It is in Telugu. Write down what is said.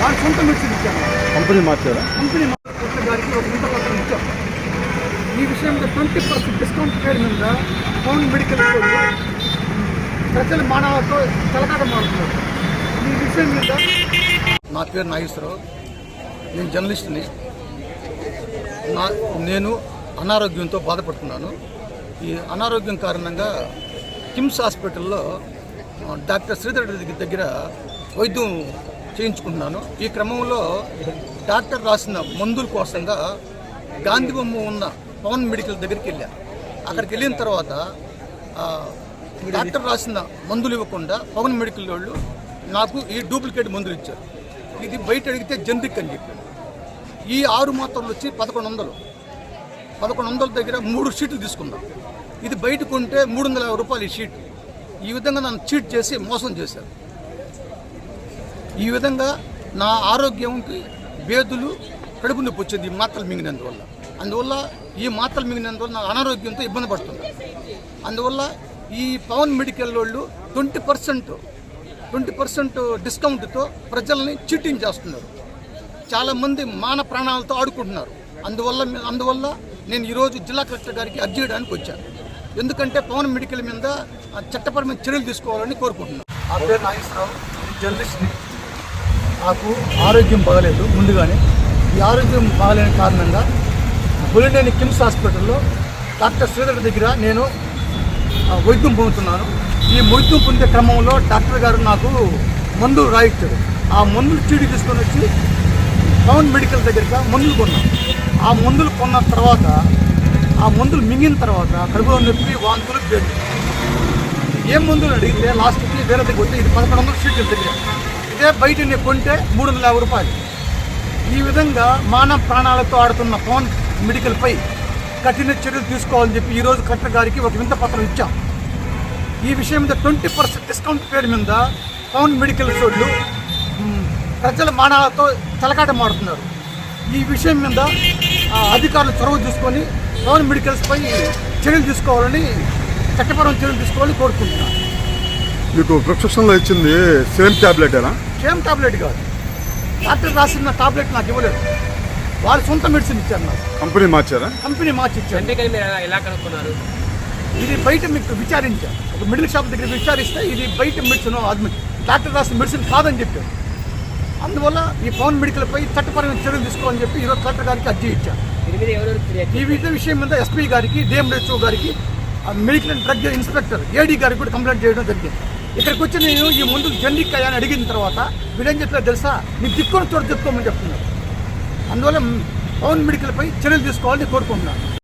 వాళ్ళ సొంత ఇచ్చాను. కంపెనీ మార్చారా? కంపెనీ డాక్టర్ గారికి ఒక ఇంత పత్రం ఇచ్చాం. ఈ విషయంలో ట్వంటీ పర్సెంట్ డిస్కౌంట్ పేరు మీద పవన్ మెడికల్ ప్రజల మానవతో తలకాట మారుతున్నారు. ఈ విషయం మీద నా పేరు నాగేశ్వరరావు. నేను జర్నలిస్ట్ని. నా నేను అనారోగ్యంతో బాధపడుతున్నాను. ఈ అనారోగ్యం కారణంగా కిమ్స్ హాస్పిటల్లో డాక్టర్ శ్రీధర్ రెడ్డి దగ్గర వైద్యం చేయించుకుంటున్నాను. ఈ క్రమంలో డాక్టర్ రాసిన మందుల కోసంగా గాంధీ బొమ్మ ఉన్న పవన్ మెడికల్ దగ్గరికి వెళ్ళా. అక్కడికి వెళ్ళిన తర్వాత డాక్టర్ రాసిన మందులు ఇవ్వకుండా పవన్ మెడికల్ వాళ్ళు నాకు ఈ డూప్లికేట్ మందులు ఇచ్చారు. ఇది బయట అడిగితే జనరిక్ అని చెప్పాను ఈ ఆరు మాత్రలు వచ్చి పదకొండు వందలు. పదకొండు వందల దగ్గర మూడు షీట్లు తీసుకున్నాం. ఇది బయట కొంటే మూడు వందల యాభై రూపాయలు ఈ షీట్. ఈ విధంగా నన్ను చీట్ చేసి మోసం చేశారు. ఈ విధంగా నా ఆరోగ్యంకి వేదులు కడుపు నొప్పి వచ్చింది ఈ మాత్రలు మింగినందువల్ల. అందువల్ల ఈ మాత్రలు మింగినందువల్ల నా అనారోగ్యంతో ఇబ్బంది పడుతుంది అందువల్ల ఈ పవన్ మెడికల్ వాళ్ళు ట్వంటీ పర్సెంట్ ట్వంటీ పర్సెంట్ డిస్కౌంట్తో ప్రజల్ని చీటింగ్ చేస్తున్నారు. చాలామంది మాన ప్రాణాలతో ఆడుకుంటున్నారు. అందువల్ల అందువల్ల నేను ఈరోజు జిల్లా కలెక్టర్ గారికి అర్జీ చేయడానికి వచ్చాను. ఎందుకంటే పవన్ మెడికల్ మీద చట్టపరమైన చర్యలు తీసుకోవాలని కోరుకుంటున్నాను. నా పేరు నాగేశ్వరరావు జర్నలిస్ట్ని. నాకు ఆరోగ్యం బాగలేదు ముందుగానే. ఈ ఆరోగ్యం బాగలేని కారణంగా బులినేని కిమ్స్ హాస్పిటల్లో డాక్టర్ శ్రీధర్ దగ్గర నేను వైద్యం పొందుతున్నాను. ఈ వైద్యం పొందే క్రమంలో డాక్టర్ గారు నాకు మందులు రాయించారు ఆ మందులు చీడి తీసుకొని వచ్చి టౌన్ మెడికల్ దగ్గర మందులు కొన్నాం ఆ మందులు కొన్న తర్వాత ఆ మందులు మింగిన తర్వాత కడుపులో నొప్పి వాంతులు ఏం మందులు అడిగితే లాస్ట్కి వేరే దగ్గర వస్తే ఇది పదకొండు వందల సీట్లు దగ్గర. అయితే బయట నేను కొంటే మూడు వందల యాభై రూపాయలు. ఈ విధంగా మానవ ప్రాణాలతో ఆడుతున్న పవన్ మెడికల్పై కఠిన చర్యలు తీసుకోవాలని చెప్పి ఈరోజు కలెక్టర్ గారికి ఒక వింత పత్రం ఇచ్చాం. ఈ విషయం మీద ట్వంటీ పర్సెంట్ డిస్కౌంట్ పేరు మీద పవన్ మెడికల్ స్టోర్లు ప్రజల మానాలతో తలకాట మాడుతున్నారు ఈ విషయం మీద ఆ, అధికారులు చొరవ తీసుకొని పవన్ మెడికల్స్పై చర్యలు తీసుకోవాలని చట్టపరమైన చర్యలు తీసుకోవాలని కోరుకుంటున్నాను మీకు ప్రిస్క్రిప్షన్లో ఇచ్చింది సేమ్ ట్యాబ్లెటేనా సేమ్ టాబ్లెట్ కాదు. డాక్టర్ రాసిన టాబ్లెట్ నాకు ఇవ్వలేదు. వాళ్ళ సొంత మెడిసిన్ ఇచ్చారు నాకు. కంపెనీ మార్చారా? కంపెనీ మార్చి ఇచ్చారు ఎలా- కనుక్కున్నారు? ఇది బయట మీకు విచారించారు. ఒక మెడికల్ షాప్ దగ్గర విచారిస్తే ఇది బయట మెడిసిన్ అది డాక్టర్ రాసిన మెడిసిన్ కాదని చెప్పారు. అందువల్ల ఈ పవన్ మెడికల్పై చట్టపరమైన చర్యలు తీసుకోవాలని చెప్పి ఈరోజు కలెక్టర్ గారికి అర్జీ ఇచ్చారు. దీని మీద ఎవరు ఫిర్యాదు ఈ విధ విషయం మీద ఎస్పీ గారికి డిఎంహెచ్ఓ గారికి ఆ medical and drug inspector AD గారికి కూడా కంప్లైంట్ చేయడం జరిగింది. ఇక్కడికి వచ్చి నేను ఈ ముందు జర్నీకి అయ్యా అని అడిగిన తర్వాత వీడేం చెప్పారు తెలుసా? నీ దిక్కుని చోటు చెప్పుకోమని చెప్తున్నారు అందువల్ల పవన్ మెడికల్పై చర్యలు తీసుకోవాలని కోరుకుంటున్నాను.